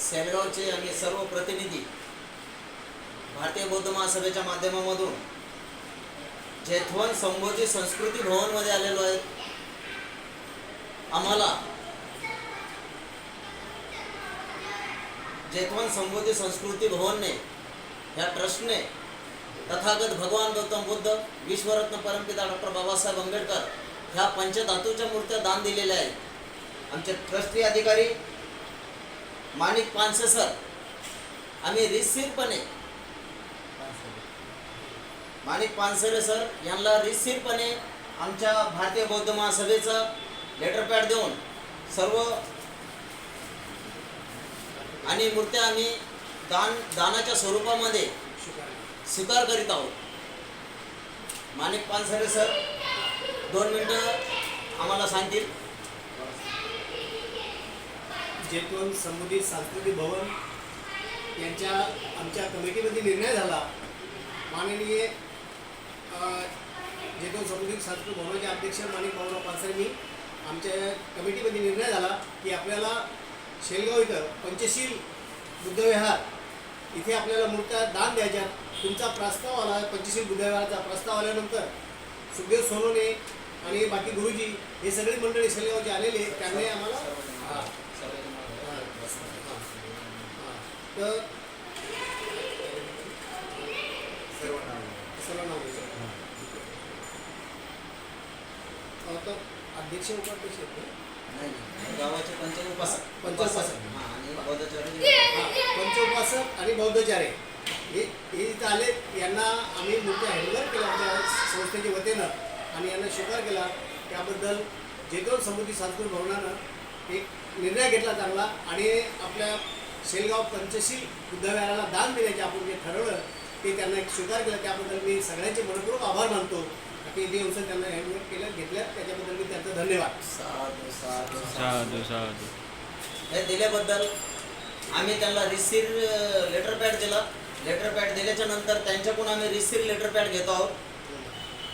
सेलगावचे आम्ही सर्व प्रतिनिधी भारतीय बौद्ध महासभेच्या माध्यमामधून जेथवन संबोधी संस्कृती भवनमध्ये आलेलो आहे आम्हाला जेथवन संबोधी संस्कृती भवनने ह्या ट्रस्टने तथागत भगवान गौतम बुद्ध विश्वरत्न परमपिता डॉक्टर बाबासाहेब आंबेडकर ह्या पंचधातूच्या मूर्त्या दान दिलेल्या आहेत. आमचे ट्रस्टी अधिकारी माणिक पानसे सर आम्ही रिसिरपणे माणिक पानसरे सर यांना रिसिरपणे आमच्या भारतीय बौद्ध महासभेचं लेटर पॅड देऊन सर्व आणि मूर्त्या आम्ही दान दानाच्या स्वरूपामध्ये स्वीकार करीत आहोत. माणिक पानसरे सर दोन मिनटं आम्हाला सांगतील. जेतवन संबंधित सांस्कृतिक भवन यांच्या आमच्या कमिटीमध्ये निर्णय झाला. माननीय जेतून जेतवन समुदी सांस्कृतिक भवनाचे अध्यक्ष माणिक भाऊराव पासरेंनी आमच्या कमिटीमध्ये निर्णय झाला की आपल्याला शेलगाव इथं पंचशील बुद्धविहार इथे आपल्याला मूर्त्या दान द्यायच्या. तुमचा प्रस्ताव आला पंचशील बुद्धविहाराचा प्रस्ताव आल्यानंतर सुखदेव सोनवणे आणि बाकी गुरुजी हे सगळी मंडळी शेलगावचे आलेले त्यामुळे आम्हाला हा. तर सर्व नाव आता अध्यक्ष उपाध्यक्ष आहेत ना? नाही, गावाचे पंच उपासक पंचोपासक. आणि बौद्धाचार्य पंचोपासक आणि बौद्धचार्य हे हे इथं आले यांना आम्ही मुख्य हँडलर केलं आमच्या संस्थेच्या वतीनं आणि यांना स्वीकार केला त्याबद्दल जेतोर समुद्री सांस्कृतिक भवनानं एक निर्णय घेतला चांगला आणि आपल्या शेलगाव पंचशील बुद्धविहाराला दान देण्याचे आपण जे ठरवलं ते त्यांना एक स्वीकार केला. त्याबद्दल मी सगळ्यांचे मनपूर्वक आभार मानतो. की ते दिवस त्यांना हँडवर केलं घेतल्या त्याच्याबद्दल मी त्यांचा धन्यवाद. साधू साधू साधू. साधू हे दिल्याबद्दल आम्ही त्यांना रिसीर लेटर पॅड दिला. लेटर पॅड दिल्याच्या नंतर त्यांच्याकडून आम्ही रिसीर लेटर पॅड घेतो आहोत.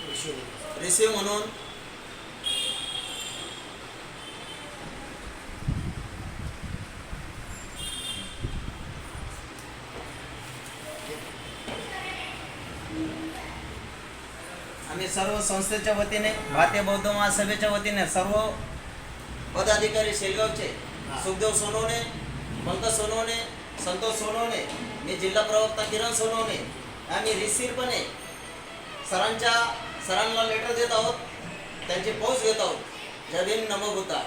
विषय रिसीव म्हणून. आम्ही सर्व संस्थेच्या वतीने भारतीय बौद्ध महासभेच्या वतीने सर्व पदाधिकारी शेलगावचे. सुखदेव सोनवणे पंकज सोनवणे संतोष सोनवणे मी जिल्हा प्रवक्ता किरण सोनवणे आम्ही रिसीरपणे सरांच्या सरांना लेटर देत आहोत त्यांची पोच घेत आहोत जय भीम नमो बुद्धा